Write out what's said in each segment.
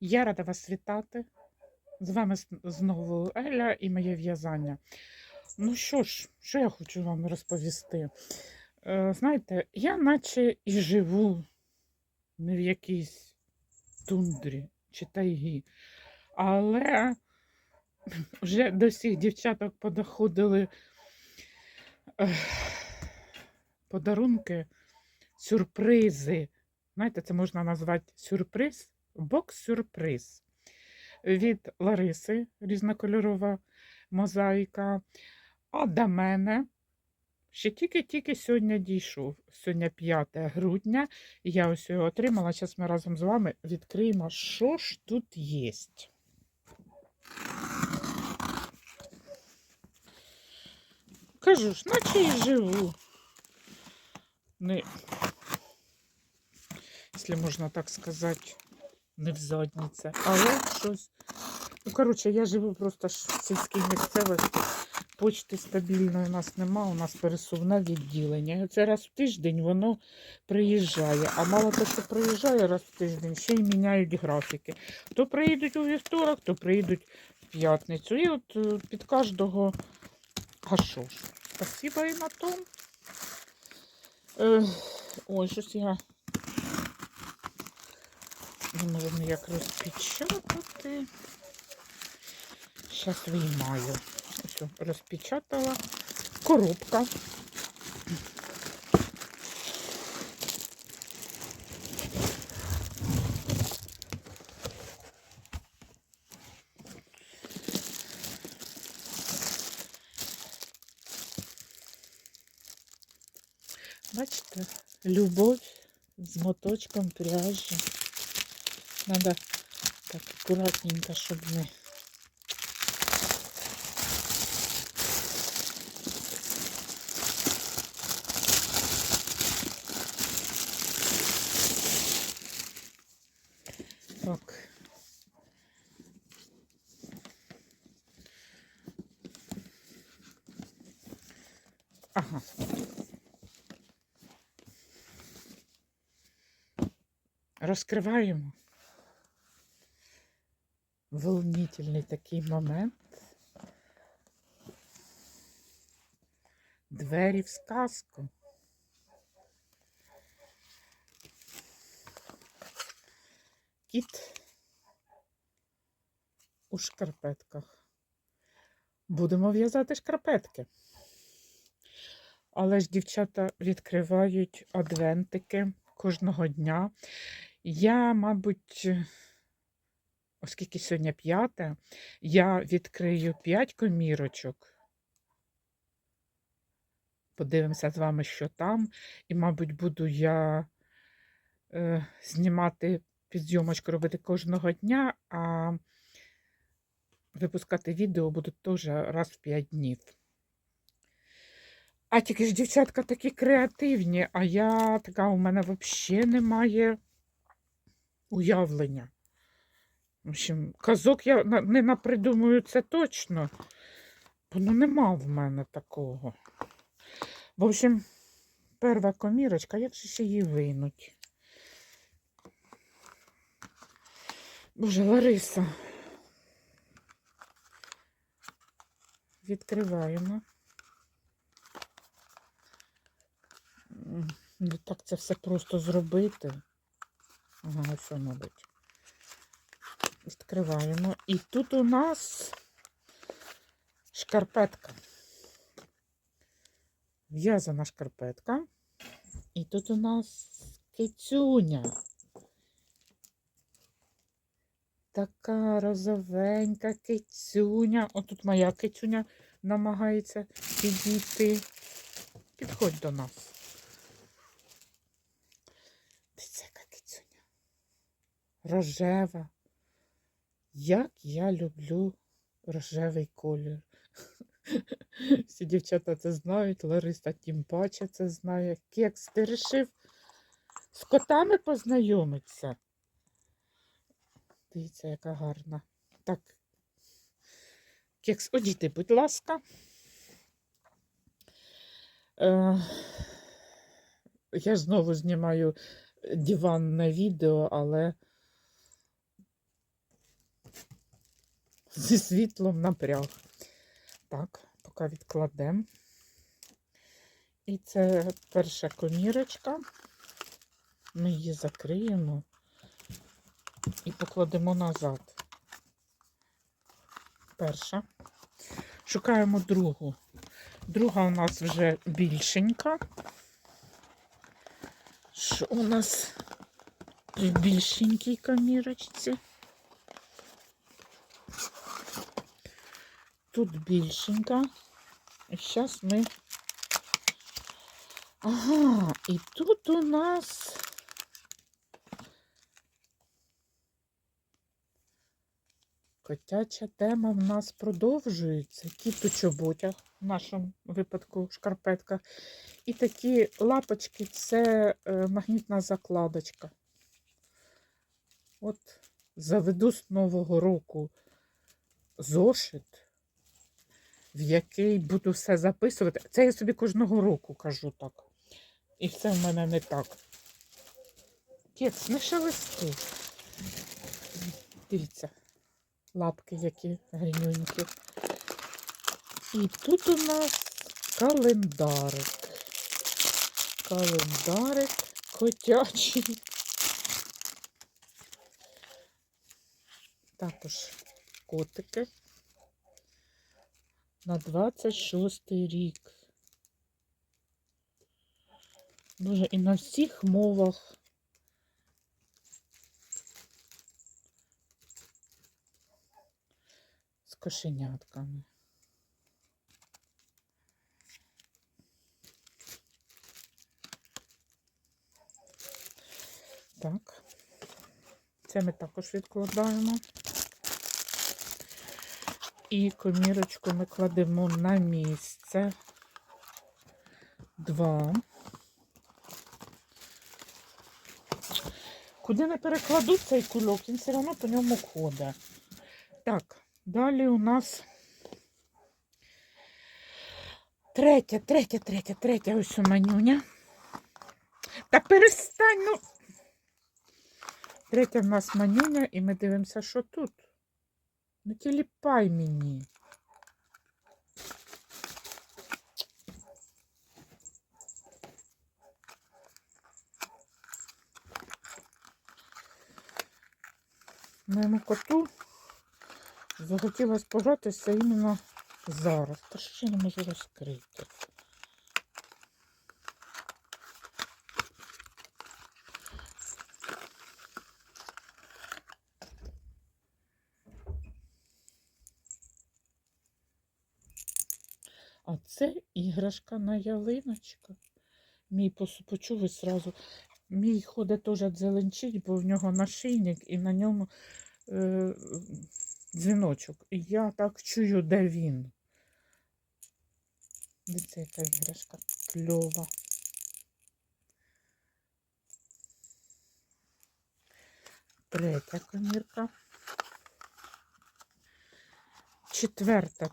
Я рада вас вітати. З вами знову Еля і моє в'язання. Ну що ж, що я хочу вам розповісти? Е, знаєте, я наче і живу не в якійсь тундрі чи тайгі, але вже до всіх дівчаток подоходили подарунки, сюрпризи. Знаєте, це можна назвати сюрприз, бокс-сюрприз від Лариси, різнокольорова мозаїка. А до мене ще тільки-тільки сьогодні дійшов. Сьогодні 5 грудня. Я ось його отримала. Зараз ми разом з вами відкриємо, що ж тут є. Кажу ж, наче і живу. Не, якщо можна так сказати, не в задніце, але щось. Ну, коротше, я живу просто в сільській місцевості. Почти стабільної у нас нема, у нас пересувне відділення. І Це раз в тиждень воно приїжджає. А мало того, що приїжджає раз в тиждень, ще й міняють графіки. То приїдуть у вівторок, то приїдуть в п'ятницю. І от е, під кожного. А що ж? Спасибо і на том. Е, ой, щось я не можу ніяк розпечатати. Зараз виймаю. Ось розпечатала. Коробка. Бачите, любов з моточком пряжі. Надо так акуратненько, щоб не. Так. Ага. Розкриваємо. Волнительний такий момент. Двері в сказку. Кіт у шкарпетках. Будемо в'язати шкарпетки. Але ж дівчата відкривають адвентики кожного дня. Я, мабуть, оскільки сьогодні п'яте, я відкрию 5 комірочок. Подивимося з вами, що там. І, мабуть, буду я е, знімати підйомочку робити кожного дня, а випускати відео буду теж раз в 5 днів. А тільки ж дівчатка такі креативні, а я така, у мене взагалі немає уявлення. В общем, казок я не напридумую це точно, бо ну нема в мене такого. В общем, перша комірочка, як же ще її винуть? Боже, Лариса. Відкриваємо. Не так це все просто зробити. Ага, ось, мабуть. Відкриваємо. І тут у нас шкарпетка. В'язана шкарпетка. І тут у нас кицюня. Така розовенька кицюня. Отут моя кицюня намагається підійти. Підходь до нас. Дивіться, яка кицюня. Рожева. Як я люблю рожевий колір. Всі дівчата це знають, Лариса тим паче це знає. Кекс, ти рішив з котами познайомитися. Дивіться, яка гарна. Так. Кекс, одійди, будь ласка. Е, я знову знімаю диванне відео, але зі світлом напряг. Так, поки відкладемо. І це перша комірочка. Ми її закриємо і покладемо назад. Перша. Шукаємо другу. Друга у нас вже більшенька. Що у нас в більшенькій камірочці? Тут більшенька. І зараз ми. Ага, і тут у нас. Котяча тема в нас продовжується. Кіт у чоботях, в нашому випадку шкарпетка. І такі лапочки це е, магнітна закладочка. От заведу з Нового року зошит, в який буду все записувати. Це я собі кожного року кажу так. І все в мене не так. Кець, не шелести. Дивіться, лапки які гарнюнькі. І тут у нас календарик. Календарик котячий. Також котики на 26 рік. Боже, і на всіх мовах. З кошенятками. Так, це ми також відкладаємо. І комірочку ми кладемо на місце. Два. Куди не перекладу цей кульок, він все одно по ньому ходить. Так, далі у нас третя, третя, третя, третя ось у манюня. Та перестань, ну. Третя в нас манюня, і ми дивимося, що тут. Не тіліпай мені. Моєму коту захотілося пожатися іменно зараз. Та ще не можу розкрити. А це іграшка на ялиночка. Мій почув сразу. Мій ходить теж дзеленчить, бо в нього нашийник і на ньому е, дзвіночок. І я так чую, де він. Де це яка іграшка кльова. Третя комірка. Четверта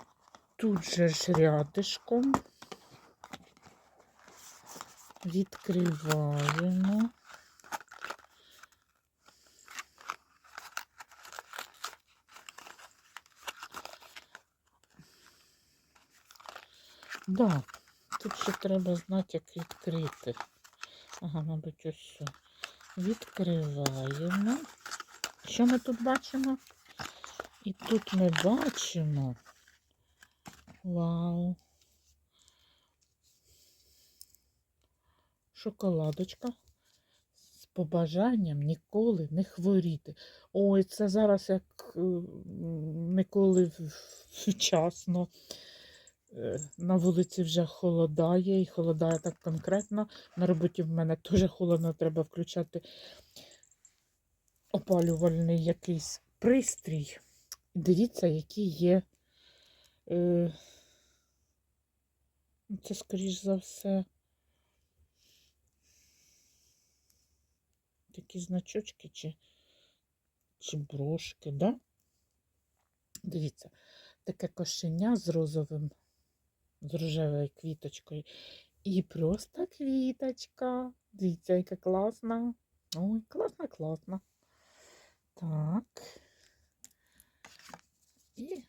тут же ж рядишком. Відкриваємо. Да, тут ще треба знати, як відкрити. Ага, мабуть, ось. все. Відкриваємо. Що ми тут бачимо? І тут ми бачимо. Вау. Шоколадочка з побажанням ніколи не хворіти. Ой, це зараз як е, ніколи вчасно. Е, На вулиці вже холодає і холодає так конкретно. На роботі в мене теж холодно, треба включати опалювальний якийсь пристрій. Дивіться, які є. Е, ну, це, скоріш за все, такі значочки чи, чи брошки, да? Дивіться, таке кошеня з розовим, з рожевою квіточкою. І просто квіточка. Дивіться, яка класна. Ой, класна, класна. Так. І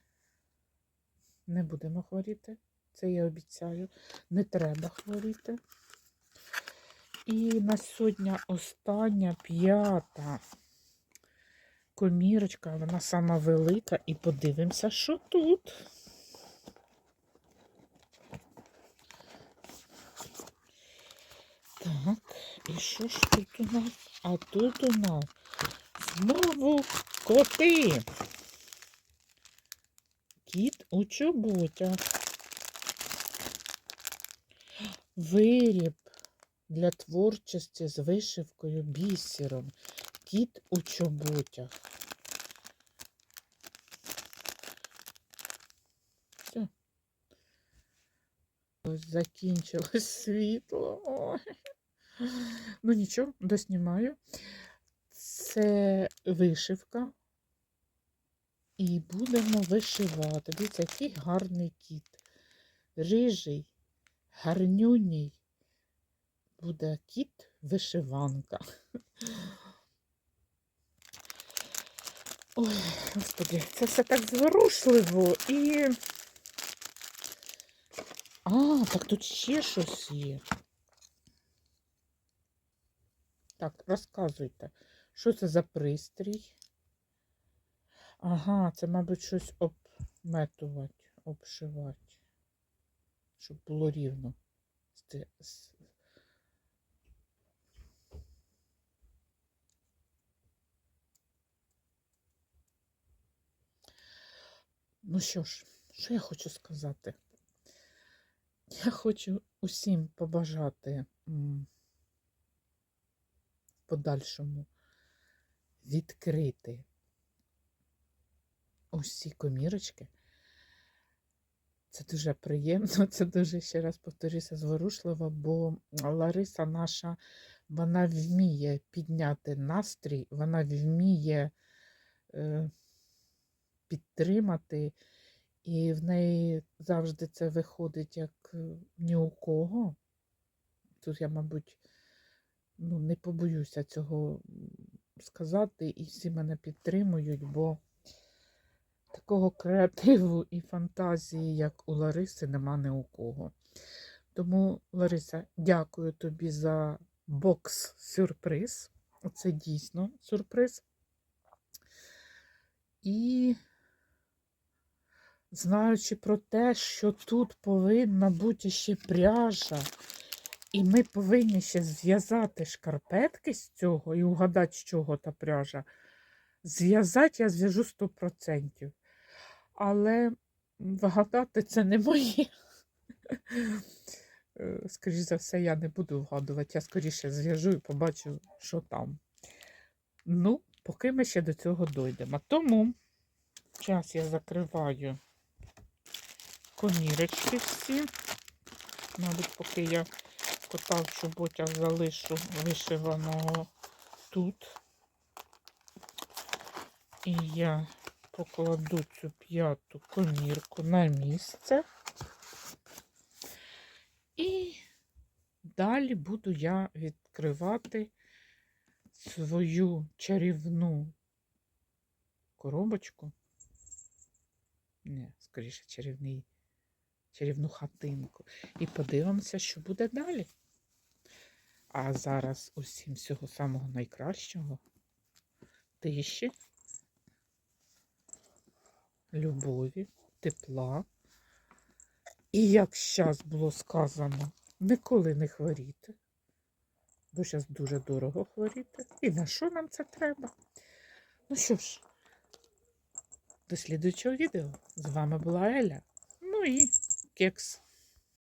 не будемо хворіти. Це я обіцяю. Не треба хворіти. І на сьогодні остання п'ята комірочка, вона сама велика. І подивимося, що тут. Так, і що ж тут у нас? А тут у нас знову коти. У чоботях. Виріб для творчості з вишивкою бісером. Кіт у чоботях. Все. Ось закінчилось світло. Ой. Ну нічого, доснімаю. Це вишивка. І будемо вишивати. Дивіться, який гарний кіт. Рижий, гарнюній. Буде кіт вишиванка. Ой, господи, це все так зворушливо і. А, так тут ще щось є. Так, розказуйте, що це за пристрій? Ага, це, мабуть, щось обметувати, обшивати, щоб було рівно. Ну що ж, що я хочу сказати? Я хочу усім побажати в подальшому відкрити усі комірочки. Це дуже приємно, це дуже, ще раз повторюся, зворушливо, бо Лариса наша, вона вміє підняти настрій, вона вміє е, підтримати, і в неї завжди це виходить як е, ні у кого. Тут я, мабуть, ну, не побоюся цього сказати, і всі мене підтримують, бо такого креативу і фантазії, як у Лариси, нема ні у кого. Тому, Лариса, дякую тобі за бокс-сюрприз. Це дійсно сюрприз. І знаючи про те, що тут повинна бути ще пряжа, і ми повинні ще зв'язати шкарпетки з цього і угадати, з чого та пряжа. Зв'язати я зв'яжу 100%. Але вгадати це не моє. Е, Скоріше за все, я не буду вгадувати. Я скоріше зв'яжу і побачу, що там. Ну, поки ми ще до цього дійдемо. Тому зараз я закриваю комірочки всі. Мабуть, поки я кота в чоботях залишу вишиваного тут. І я покладу цю п'яту комірку на місце. І далі буду я відкривати свою чарівну коробочку. Не, скоріше, чарівний, чарівну хатинку. І подивимося, що буде далі. А зараз усім всього самого найкращого. Тиші, любові, тепла. І як зараз було сказано, ніколи не хворіти. Бо зараз дуже дорого хворіти. І на що нам це треба? Ну що ж, до слідуючого відео. З вами була Еля. Ну і кекс.